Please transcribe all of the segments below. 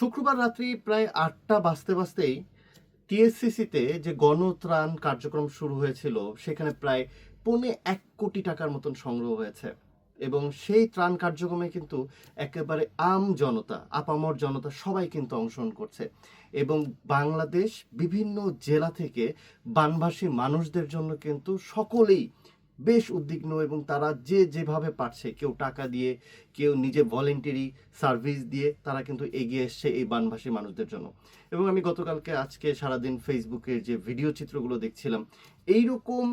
শুক্রবার রাত্রি প্রায় আটটা বাজতে বাজতেই টিএসসিসিতে যে গণত্রাণ কার্যক্রম শুরু হয়েছিল, সেখানে প্রায় পৌনে এক কোটি টাকার মতন সংগ্রহ হয়েছে। এবং সেই ত্রাণ কার্যক্রমে কিন্তু একেবারে আম জনতা, আপামর জনতা সবাই কিন্তু অংশগ্রহণ করছে। এবং বাংলাদেশ বিভিন্ন জেলা থেকে বানভাসী মানুষদের জন্য কিন্তু সকলেই বেশ উদ্বিগ্ন এবং তারা যে যেভাবে পারছে, কেউ টাকা দিয়ে, কেউ নিজে ভলেন্টারি সার্ভিস দিয়ে তারা কিন্তু এগিয়ে এসছে এই বানভাসী মানুষদের জন্য। এবং আমি গতকালকে, আজকে সারাদিন ফেসবুকে যে ভিডিও চিত্রগুলো দেখছিলাম, এইরকম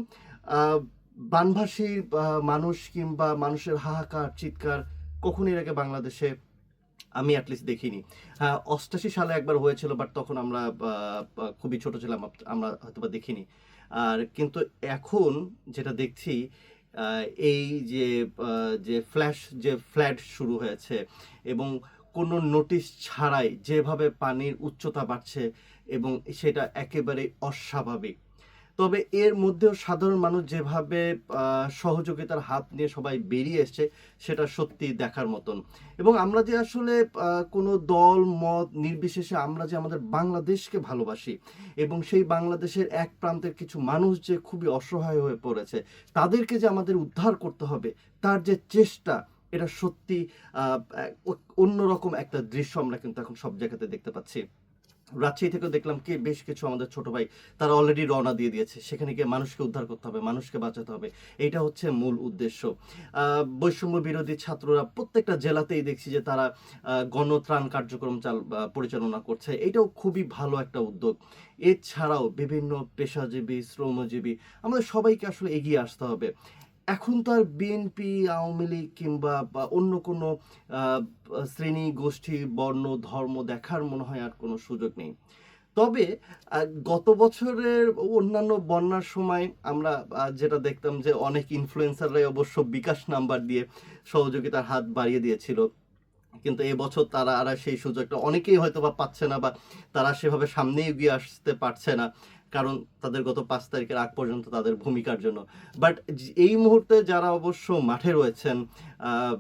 বানভাসী মানুষ কিংবা মানুষের হাহাকার, চিৎকার কখন এর আগে বাংলাদেশে আমি অ্যাটলিস্ট দেখিনি। হ্যাঁ অষ্টাশি সালে একবার হয়েছিল বাট তখন আমরা খুবই ছোট ছিলাম আমরা হয়তোবা দেখিনি। আর কিন্তু এখন যেটা দেখছি এই যে যে ফ্ল্যাশ যে ফ্ল্যাট শুরু হয়েছে এবং কোনো নোটিশ ছাড়াই যেভাবে পানির উচ্চতা বাড়ছে এবং সেটা একেবারে অস্বাভাবিক। তবে এর মধ্যেও সাধারণ মানুষ যেভাবে সহযোগিতার হাত নিয়ে সবাই বেরিয়ে এসছে, সেটা সত্যি দেখার মতন। এবং আমরা যে আসলে কোনো দল, মত নির্বিশেষে আমরা যে আমাদের বাংলাদেশকে ভালোবাসি এবং সেই বাংলাদেশের এক প্রান্তের কিছু মানুষ যে খুবই অসহায় হয়ে পড়েছে, তাদেরকে যে আমাদের উদ্ধার করতে হবে, তার যে চেষ্টা, এটা সত্যি অন্যরকম একটা দৃশ্য আমরা কিন্তু এখন সব জায়গাতে দেখতে পাচ্ছি। রাজশাহী থেকে দেখলাম কি বেশ কিছু আমাদের ছোট ভাই, তারা অলরেডি রওনা দিয়ে দিয়েছে। সেখানে গিয়ে মানুষকে উদ্ধার করতে হবে, মানুষকে বাঁচাতে হবে। এইটা হচ্ছে মূল উদ্দেশ্য। বৈষম্য বিরোধী ছাত্ররা প্রত্যেকটা জেলাতেই দেখছি যে তারা গণত্রাণ কার্যক্রম চাল পরিচালনা করছে। এটাও খুবই ভালো একটা উদ্যোগ। এছাড়াও বিভিন্ন পেশাজীবী, শ্রমজীবী, আমাদের সবাইকে আসলে এগিয়ে আসতে হবে। এখন তো আর বিএনপি আওয়ামী লীগ কিংবা অন্য কোনো শ্রেণি, গোষ্ঠী, বর্ণ, ধর্ম দেখার মনে হয় আর কোনো সুযোগ নেই। তবে গত বছরের অন্যান্য বন্যার সময় আমরা যেটা দেখতাম যে অনেক ইনফ্লুয়েন্সাররাই অবশ্য বিকাশ নাম্বার দিয়ে সহযোগিতার হাত বাড়িয়ে দিয়েছিল। কিন্তু এবছর তারা আর সেই সুযোগটা অনেকেই হয়তো বা পাচ্ছে না বা তারা সেভাবে সামনে এগিয়ে আসতে পারছে না। কারণ তাদের গত পাঁচ তারিখের আগ পর্যন্ত তাদের ভূমিকার জন্য। বাট এই মুহূর্তে যারা অবশ্য মাঠে রয়েছেন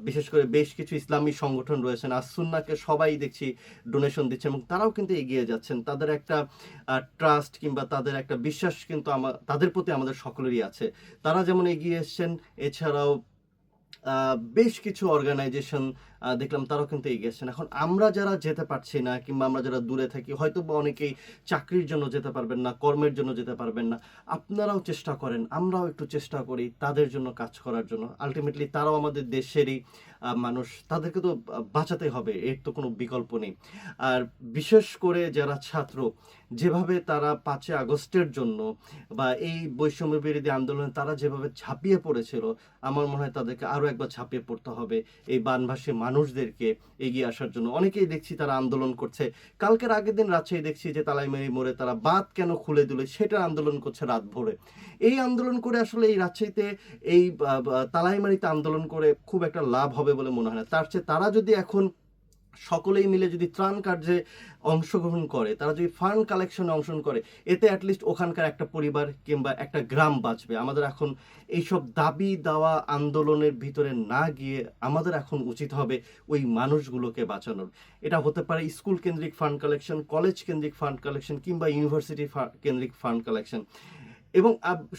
বিশেষ করে বেশ কিছু ইসলামী সংগঠন রয়েছেন আসুন্নাকে সবাই দেখছি ডোনেশন দিচ্ছে এবং তারাও কিন্তু এগিয়ে যাচ্ছেন। তাদের একটা ট্রাস্ট কিংবা তাদের একটা বিশ্বাস কিন্তু আমা তাদের প্রতি আমাদের সকলেরই আছে। তারা যেমন এগিয়ে এসছেন, এছাড়াও বেশ কিছু অর্গানাইজেশন দেখলাম তারাও কিন্তু এগিয়ে এসছেন এখন আমরা যারা যেতে পারছি না কিংবা আমরা যারা দূরে থাকি, হয়তো বা অনেকেই চাকরির জন্য যেতে পারবেন না, কর্মের জন্য যেতে পারবেন না। আপনারাও চেষ্টা করেন, আমরাও একটু চেষ্টা করি তাদের জন্য কাজ করার জন্য। আলটিমেটলি তারাও আমাদের দেশেরই মানুষ, তাদেরকে তো বাঁচাতে হবে, এর তো কোনো বিকল্প নেই। আর বিশেষ করে যারা ছাত্র, যেভাবে তারা পাঁচই আগস্টের জন্য বা এই বৈষম্য বিরোধী আন্দোলনে তারা যেভাবে ঝাঁপিয়ে পড়েছিল, আমার মনে হয় তাদেরকে আরও একবার ঝাঁপিয়ে পড়তে হবে। এই বানভাসী মানুষদেরকে এগিয়ে আসার জন্য। অনেকেই দেখছি তারা আন্দোলন করছে। কালকের আগের দিন রাজশাহী দেখছি যে তালাইমারি মোড়ে তারা বাদ কেন খুলে দিল সেটা আন্দোলন করছে রাত ভোরে। এই আন্দোলন করে আসলে এই রাজশাহীতে এই তালাইমারিতে আন্দোলন করে খুব একটা লাভ হবে বলে মনে হয় না। তার চেয়ে তারা যদি এখন সকলেই মিলে যদি ত্রাণ কার্যে অংশগ্রহণ করে, তারা যদি ফান্ড কালেকশনে অংশগ্রহণ করে, এতে অ্যাটলিস্ট ওখানকার একটা পরিবার কিংবা একটা গ্রাম বাঁচবে। আমাদের এখন এইসব দাবি দেওয়া আন্দোলনের ভিতরে না গিয়ে আমাদের এখন উচিত হবে ওই মানুষগুলোকে বাঁচানোর। এটা হতে পারে স্কুল কেন্দ্রিক ফান্ড কালেকশন, কলেজ কেন্দ্রিক ফান্ড কালেকশন কিংবা ইউনিভার্সিটি কেন্দ্রিক ফান্ড কালেকশন। এবং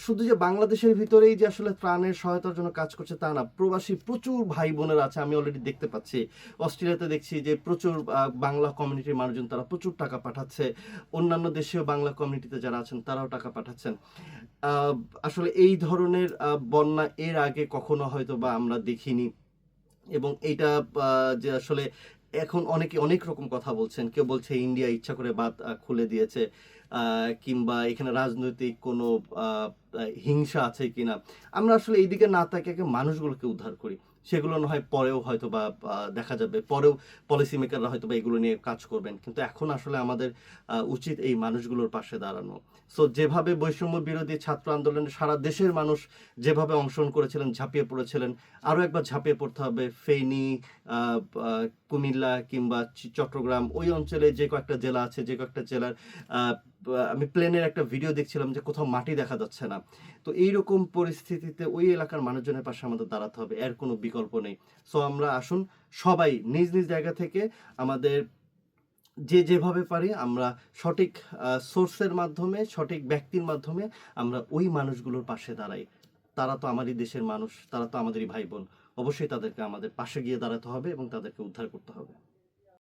শুধু যে বাংলাদেশের ভিতরেই যে আসলে ত্রাণের সহায়তার জন্য কাজ করছে তা না, প্রবাসী প্রচুর ভাই বোনেরা আছে, আমি অলরেডি দেখতে পাচ্ছি। অস্ট্রেলিয়াতে দেখছি যে প্রচুর বাংলা কমিউনিটির মানুষজন তারা প্রচুর টাকা পাঠাচ্ছে। অন্যান্য দেশেও বাংলা কমিউনিটিতে যারা আছেন, তারাও টাকা পাঠাচ্ছেন। আসলে এই ধরনের বন্যা এর আগে কখনো হয়তো বা আমরা দেখিনি। এবং এইটা যে আসলে এখন অনেকে অনেক রকম কথা বলছেন। কেউ বলছে ইন্ডিয়া ইচ্ছা করে বাদ খুলে দিয়েছে কিংবা এখানে রাজনৈতিক কোনো হিংসা আছে কিনা? আমরা আসলে এইদিকে না তাকে মানুষগুলোকে উদ্ধার করি। সেগুলো না হয় পরেও হয়তো বা দেখা যাবে। পরেও পলিসি মেকাররা হয়তো বা এগুলো নিয়ে কাজ করবেন। কিন্তু এখন আসলে আমাদের উচিত এই মানুষগুলোর পাশে দাঁড়ানো। সো যেভাবে বৈষম্য বিরোধী ছাত্র আন্দোলনে সারা দেশের মানুষ যেভাবে অংশগ্রহণ করেছিলেন, ঝাঁপিয়ে পড়েছিলেন, আরও একবার ঝাঁপিয়ে পড়তে হবে ফেনী কুমিল্লা কিংবা চট্টগ্রাম, ওই অঞ্চলে যে কয়েকটা জেলা আছে, যে কয়েকটা জেলার আমি প্লেনের একটা ভিডিও দেখছিলাম যে কোথাও মাটি দেখা যাচ্ছে না। তো এইরকম পরিস্থিতিতে ওই এলাকার মানুষজনের পাশে আমাদের দাঁড়াতে হবে, এর কোনো বিকল্প নেই। সো আমরা আসুন, সবাই নিজ নিজ জায়গা থেকে আমাদের যে যেভাবে পারি আমরা সঠিক সোর্সের মাধ্যমে, সঠিক ব্যক্তির মাধ্যমে আমরা ওই মানুষগুলোর পাশে দাঁড়াই। তারা তো আমারই দেশের মানুষ, তারা তো আমাদেরই ভাই বোন। অবশ্যই তাদেরকে আমাদের পাশে গিয়ে দাঁড়াতে হবে এবং তাদেরকে উদ্ধার করতে হবে।